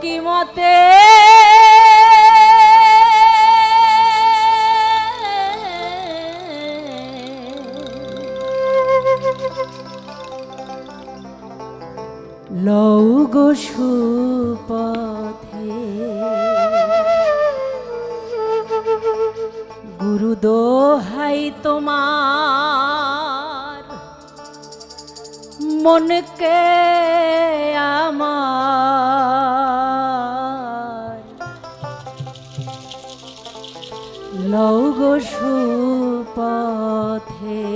কি মতে? লৌ গো সুপথে। গুরু তোমার মনকে সুপথে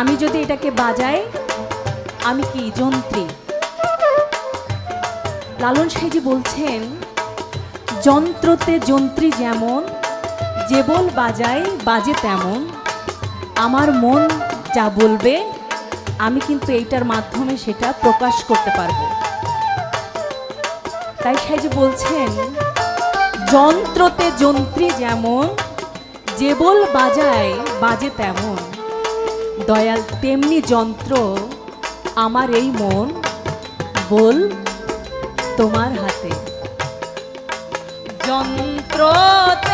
আমি যদি এটাকে বাজাই, আমি কি যন্ত্রী? লালন সাইজি বলছেন, যন্ত্রতে যন্ত্রী যেমন যেবল বাজাই বাজে তেমন। আমার মন যা বলবে, আমি কিন্তু এইটার মাধ্যমে সেটা প্রকাশ করতে পারব। তাই সাইজি বলছেন, যন্ত্রতে যন্ত্রী যেমন যেবল বাজায়, বাজে তেমন। দয়াল তেমনি যন্ত্র আমার এই মন বল তোমার হাতে। যন্ত্রী